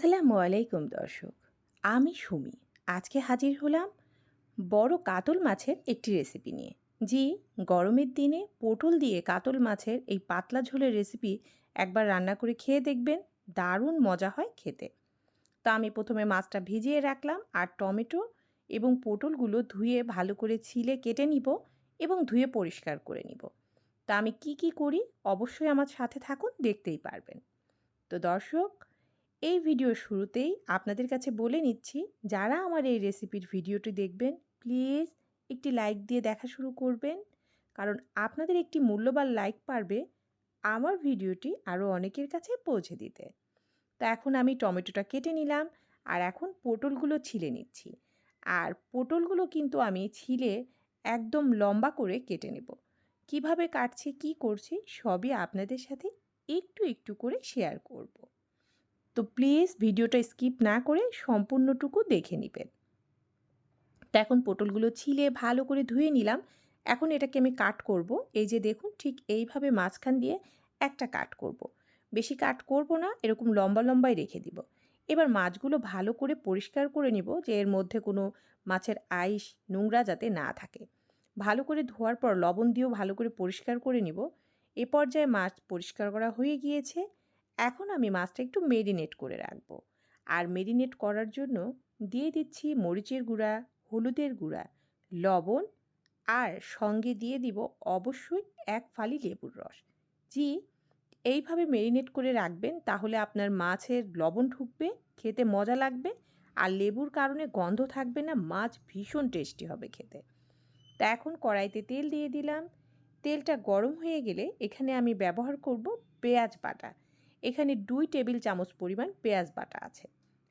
আসসালামু আলাইকুম, দর্শক। আমি সুমি। আজকে হাজির হলাম বড় কাতল মাছের একটি রেসিপি নিয়ে। জি, গরমের দিনে পটল দিয়ে কাতল মাছের এই পাতলা ঝোলের রেসিপি একবার রান্না করে খেয়ে দেখবেন, দারুণ মজা হয় খেতে। তো আমি প্রথমে মাছটা ভিজিয়ে রাখলাম আর টমেটো এবং পটলগুলো ধুয়ে ভালো করে ছিলে কেটে নিব এবং ধুয়ে পরিষ্কার করে নিব। তা আমি কি কি করি অবশ্যই আমার সাথে থাকুন, দেখতেই পারবেন। তো দর্শক এই ভিডিও শুরুতেই আপনাদের কাছে বলে নিচ্ছি, যারা আমার এই রেসিপির ভিডিওটি দেখবেন, প্লিজ একটি লাইক দিয়ে দেখা শুরু করবেন। কারণ আপনাদের একটি মূল্যবান লাইক পারবে আমার ভিডিওটি আরও অনেকের কাছে পৌঁছে দিতে। তো এখন আমি টমেটোটা কেটে নিলাম আর এখন পটলগুলো ছিলে নিচ্ছি। আর পটলগুলো কিন্তু আমি ছিলে একদম লম্বা করে কেটে নেব। কীভাবে কাটছি, কি করছি, সবই আপনাদের সাথে একটু একটু করে শেয়ার করব। তো প্লিজ ভিডিওটা স্কিপ না করে সম্পূর্ণটুকু দেখে নেবেন। তো এখন পটলগুলো ছিলে ভালো করে ধুয়ে নিলাম। এখন এটাকে আমি কাট করব। এই যে দেখুন, ঠিক এইভাবে মাঝখান দিয়ে একটা কাট করব। বেশি কাট করব না, এরকম লম্বা লম্বাই রেখে দিব। এবার মাছগুলো ভালো করে পরিষ্কার করে নিব যে এর মধ্যে কোনো মাছের আইস, নোংরা যাতে না থাকে। ভালো করে ধোয়ার পর লবণ দিয়েও ভালো করে পরিষ্কার করে নিব। এ পর্যায়ে মাছ পরিষ্কার করা হয়ে গিয়েছে। এখন আমি মাছটা একটু মেরিনেট করে রাখব। আর মেরিনেট করার জন্য দিয়ে দিচ্ছি মরিচের গুঁড়া, হলুদের গুঁড়া, লবণ আর সঙ্গে দিয়ে দিব অবশ্যই এক ফালি লেবুর রস। জি, এইভাবে মেরিনেট করে রাখবেন তাহলে আপনার মাছের লবণ ঢুকবে, খেতে মজা লাগবে আর লেবুর কারণে গন্ধ থাকবে না, মাছ ভীষণ টেস্টি হবে খেতে। তা এখন কড়াইতে তেল দিয়ে দিলাম। তেলটা গরম হয়ে গেলে এখানে আমি ব্যবহার করব পেঁয়াজ বাটা। এখানে দুই টেবিল চামচ পরিমাণ পেঁয়াজ বাটা আছে।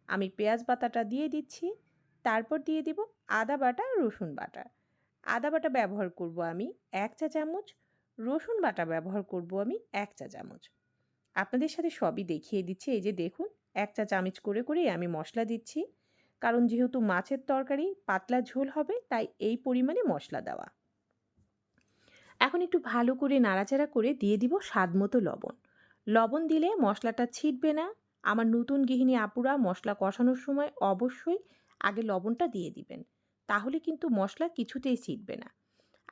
আমি পেঁয়াজ বাটাটা দিয়ে দিচ্ছি, তারপর দিয়ে দিব আদা বাটা, রসুন বাটা। আদা বাটা ব্যবহার করব আমি এক চা চামচ, রসুন বাটা ব্যবহার করব আমি এক চা চামচ। আপনাদের সাথে সবই দেখিয়ে দিচ্ছি, এই যে দেখুন, এক চা চামচ করে করেই আমি মশলা দিচ্ছি। কারণ যেহেতু মাছের তরকারি, পাতলা ঝোল হবে, তাই এই পরিমাণে মশলা দেওয়া। এখন একটু ভালো করে নাড়াচাড়া করে দিয়ে দিব স্বাদ মতো লবণ। লবণ দিলে মশলাটা ছিটবে না। আমার নতুন গৃহিণী আপুরা মশলা কষানোর সময় অবশ্যই আগে লবণটা দিয়ে দিবেন, তাহলে কিন্তু মশলা কিছুতেই ছিটবে না।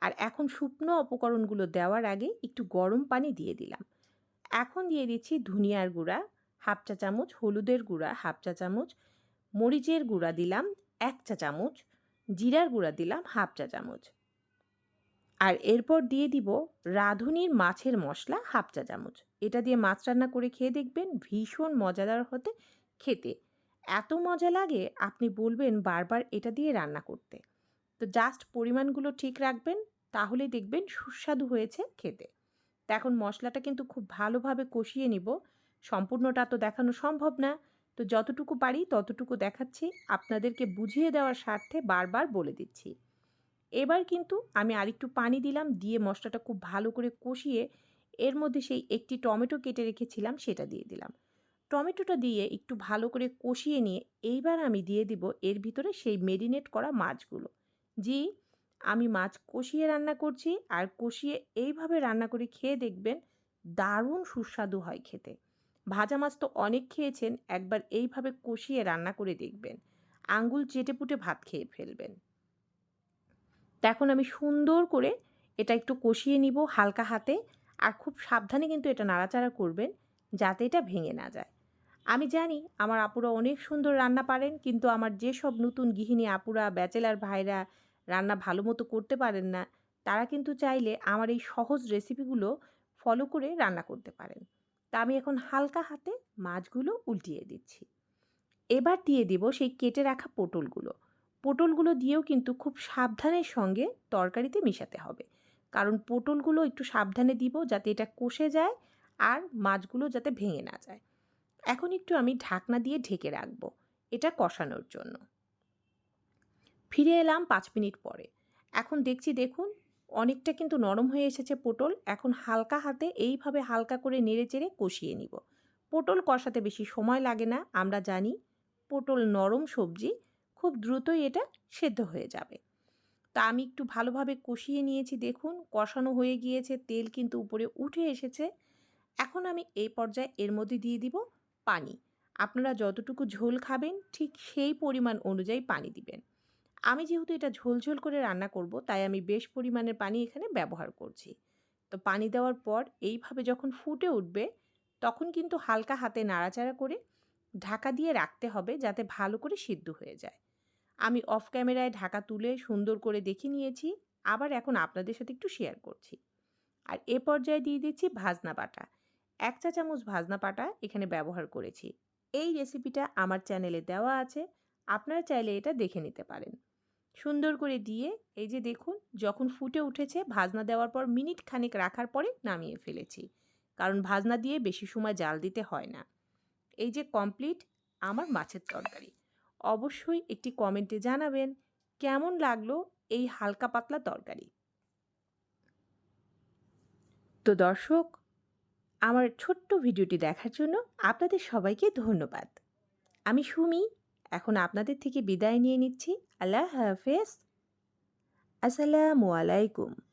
আর এখন শুকনো উপকরণগুলো দেওয়ার আগে একটু গরম পানি দিয়ে দিলাম। এখন দিয়ে দিচ্ছি ধনিয়ার গুঁড়া, হাফ চা চামচ, হলুদের গুঁড়া, হাফ চা চামচ, মরিচের গুঁড়া দিলাম, এক চা চামচ, জিরার গুঁড়া দিলাম, হাফ চা চামচ। আর এরপর দিয়ে দিব রাঁধুনির মাছের মশলা হাফ চা চামচ। এটা দিয়ে মাছ রান্না করে খেয়ে দেখবেন ভীষণ মজাদার হতে খেতে। এত মজা লাগে, আপনি বলবেন বারবার এটা দিয়ে রান্না করতে। তো জাস্ট পরিমাণগুলো ঠিক রাখবেন তাহলে দেখবেন সুস্বাদু হয়েছে খেতে। তো এখন মশলাটা কিন্তু খুব ভালোভাবে কষিয়ে নিব। সম্পূর্ণটা তো দেখানো সম্ভব না। তো যতটুকু পারি ততটুকু দেখাচ্ছি। আপনাদেরকে বুঝিয়ে দেওয়ার স্বার্থে বারবার বলে দিচ্ছি। এবার কিন্তু আমি আরেকটু পানি দিলাম, দিয়ে মশলাটা খুব ভালো করে কষিয়ে এর মধ্যে সেই একটি টমেটো কেটে রেখেছিলাম, সেটা দিয়ে দিলাম। টমেটোটা দিয়ে একটু ভালো করে কষিয়ে নিয়ে এইবার আমি দিয়ে দিব এর ভিতরে সেই মেরিনেট করা মাছগুলো। জি, আমি মাছ কষিয়ে রান্না করছি, আর কষিয়ে এইভাবে রান্না করে খেয়ে দেখবেন দারুণ সুস্বাদু হয় খেতে। ভাজা মাছ তো অনেক খেয়েছেন, একবার এইভাবে কষিয়ে রান্না করে দেখবেন। আঙ্গুল চেটে পুটে ভাত খেয়ে ফেলবেন। এখন আমি সুন্দর করে এটা একটু কষিয়ে নিব হালকা হাতে আর খুব সাবধানে কিন্তু এটা নাড়াচাড়া করবেন যাতে এটা ভেঙে না যায়। আমি জানি আমার আপুরা অনেক সুন্দর রান্না পারেন কিন্তু আমার যেসব নতুন গৃহিণী আপুরা, ব্যাচেলার ভাইরা রান্না ভালো মতো করতে পারেন না, তারা কিন্তু চাইলে আমার এই সহজ রেসিপিগুলো ফলো করে রান্না করতে পারেন। তা আমি এখন হালকা হাতে মাছগুলো উল্টিয়ে দিচ্ছি। এবার দিয়ে দিব সেই কেটে রাখা পটলগুলো। পটলগুলো দিয়েও কিন্তু খুব সাবধানের সঙ্গে তরকারিতে মেশাতে হবে। কারণ পটলগুলো একটু সাবধানে দিব যাতে এটা কষে যায় আর মাছগুলো যাতে ভেঙে না যায়। এখন একটু আমি ঢাকনা দিয়ে ঢেকে রাখব এটা কষানোর জন্য। ফিরে এলাম পাঁচ মিনিট পরে। এখন দেখছি দেখুন, অনেকটা কিন্তু নরম হয়ে এসেছে পটল। এখন হালকা হাতে এইভাবে হালকা করে নেড়ে চেড়ে কষিয়ে নিব। পটল কষাতে বেশি সময় লাগে না, আমরা জানি। পটল নরম সবজি খুব দ্রুতই এটা সেদ্ধ হয়ে যাবে। তা আমি একটু ভালোভাবে কষিয়ে নিয়েছি, দেখুন। কষানো হয়ে গিয়েছে, তেল কিন্তু উপরে উঠে এসেছে। এখন আমি এই পর্যায়ে এর মধ্যে দিয়ে দিব পানি। আপনারা যতটুকু ঝোল খাবেন, ঠিক সেই পরিমাণ অনুযায়ী পানি দিবেন। আমি যেহেতু এটা ঝোলঝোল করে রান্না করব, তাই আমি বেশ পরিমাণের পানি এখানে ব্যবহার করছি। তো পানি দেওয়ার পর এইভাবে যখন ফুটে উঠবে, তখন কিন্তু হালকা হাতে নাড়াচাড়া করে ঢাকা দিয়ে রাখতে হবে যাতে ভালো করে সিদ্ধ হয়ে যায়। আমি অফ ক্যামেরায় ঢাকা তুলে সুন্দর করে দেখে নিয়েছি, আবার এখন আপনাদের সাথে একটু শেয়ার করছি। আর এ পর্যায়ে দিয়ে দিচ্ছি ভাজনা বাটা। এক চা চামচ ভাজনা বাটা এখানে ব্যবহার করেছি। এই রেসিপিটা আমার চ্যানেলে দেওয়া আছে, আপনারা চাইলে এটা দেখে নিতে পারেন। সুন্দর করে দিয়ে এই যে দেখুন, যখন ফুটে উঠেছে, ভাজনা দেওয়ার পর মিনিট খানেক রাখার পরে নামিয়ে ফেলেছি। কারণ ভাজনা দিয়ে বেশি সময় জাল দিতে হয় না। এই যে কমপ্লিট আমার মাছের তরকারি। অবশ্যই একটি কমেন্টে জানাবেন, কেমন লাগল এই হালকা পাতলা তরকারি? তো দর্শক, আমার ছোট্ট ভিডিওটি দেখার জন্য আপনাদের সবাইকে ধন্যবাদ। আমি সুমি, এখন আপনাদের থেকে বিদায় নিয়ে নিচ্ছি। আল্লাহ হাফেজ। আসসালামু আলাইকুম।